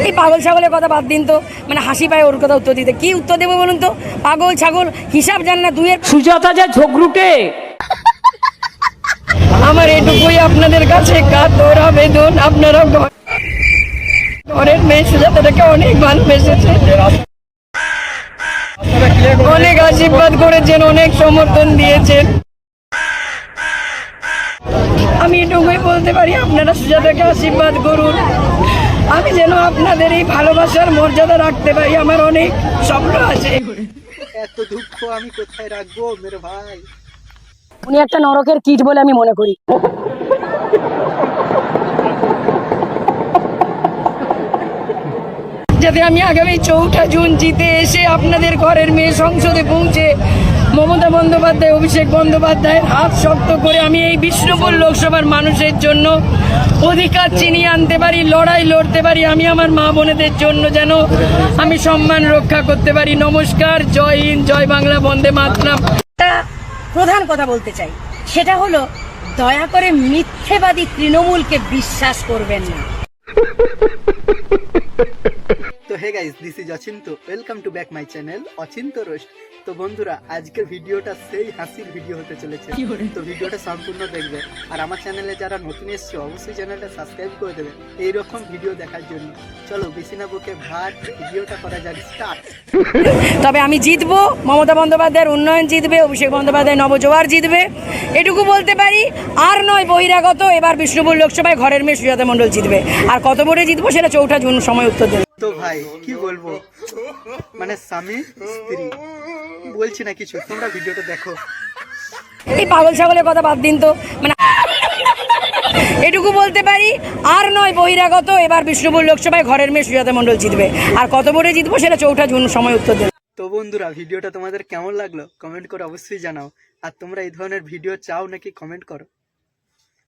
এই পাগল ছাগলের কথা বাদ দিন তো। মানে হাসি পায় ওর কথা উত্তর দিতে। কি উত্তর দেবো বলুন তো? পাগল ছাগল হিসাব জান না দুইয়ের সুজাতা যা ঝগড়ুটে। আমার এটুকুই আপনাদের কাছে কাতর আবেদন আপনারা ঘরের মেয়ে সুজাতাটাকে অনেক ভালোবেসেছে। অনেক আশীর্বাদ করেছেন অনেক সমর্থন দিয়েছেন। আমি এটুকুই বলতে পারি আপনারা সুজাতাকে আশীর্বাদ করুন। আমি যেন আপনাদের এই ভালোবাসার মর্যাদা রাখতে পারি আমার অনেক স্বপ্ন আছে। এত দুঃখ আমি কোথায় রাখব মেরে ভাই? উনি একটা নরকের কীট বলে আমি মনে করি। যাতে আমি আগামী চৌঠা জুন জিতে এসে আপনাদের ঘরের মেয়ে সংসদে পৌঁছে মমতা বন্দ্যোপাধ্যায়, অভিষেক বন্দ্যোপাধ্যায়ের হাত শক্ত করে আমি এই বিষ্ণুপুর লোকসভার মানুষের জন্য অধিকার চিনিয়ে আনতে পারি, লড়াই লড়তে পারি, আমি আমার মা বোনেদের জন্য যেন আমি সম্মান রক্ষা করতে পারি। নমস্কার, জয় হিন্দ, জয় বাংলা, বন্দে একটা প্রধান কথা বলতে চাই, সেটা হলো দয়া করে মিথ্যেবাদী তৃণমূলকে বিশ্বাস করবেন না। Hey guys this is Achinta welcome to back my channel Achinta roast তো বন্ধুরা আজকের ভিডিওটা সেই হাসির ভিডিও হতে চলেছে। তো ভিডিওটা সম্পূর্ণ দেখবে। আর আমার চ্যানেলে যারা নতুন এসছে অবশ্যই চ্যানেলটা সাবস্ক্রাইব করে দেবে এইরকম ভিডিও দেখার জন্য। চলো বেশি না বকে ভাট ভিডিওটা করা যাক স্টার্ট তবে আমি জিতবো মমতা বন্দ্যোপাধ্যায়ের উন্নয়ন জিতবে অভিষেক বন্দ্যোপাধ্যায় নবজোয়ার জিতবে। এটুকু বলতে পারি আর নয় বহিরাগত এবার বিষ্ণুপুর লোকসভায় ঘরের মেয়ে সুজাতা মণ্ডল জিতবে। আর কত ভোটে জিতবো সেটা চৌঠা জুন সময় উত্তর দেবে। তো ভাই কি বলব? মানে স্বামী স্ত্রী। বলছি না কিছু তোমরা ভিডিওটা দেখো। এই পাগল ছাগলের কথা বাদ দিন তো। মানে এটুকু বলতে পারি আর নয় বহিরাগত এবার বিষ্ণুপুর লোকসভায় ঘরের মেয়ে সুজাতা মণ্ডল জিতবে। আর কত ভোটে জিতবো সেটা চৌঠা জুন সময় উত্তর দেবে। তো বন্ধুরা ভিডিওটা তোমাদের কেমন লাগল? কমেন্ট করে অবশ্যই জানাও। আর তোমরা এই ধরনের ভিডিও চাও নাকি কমেন্ট করো।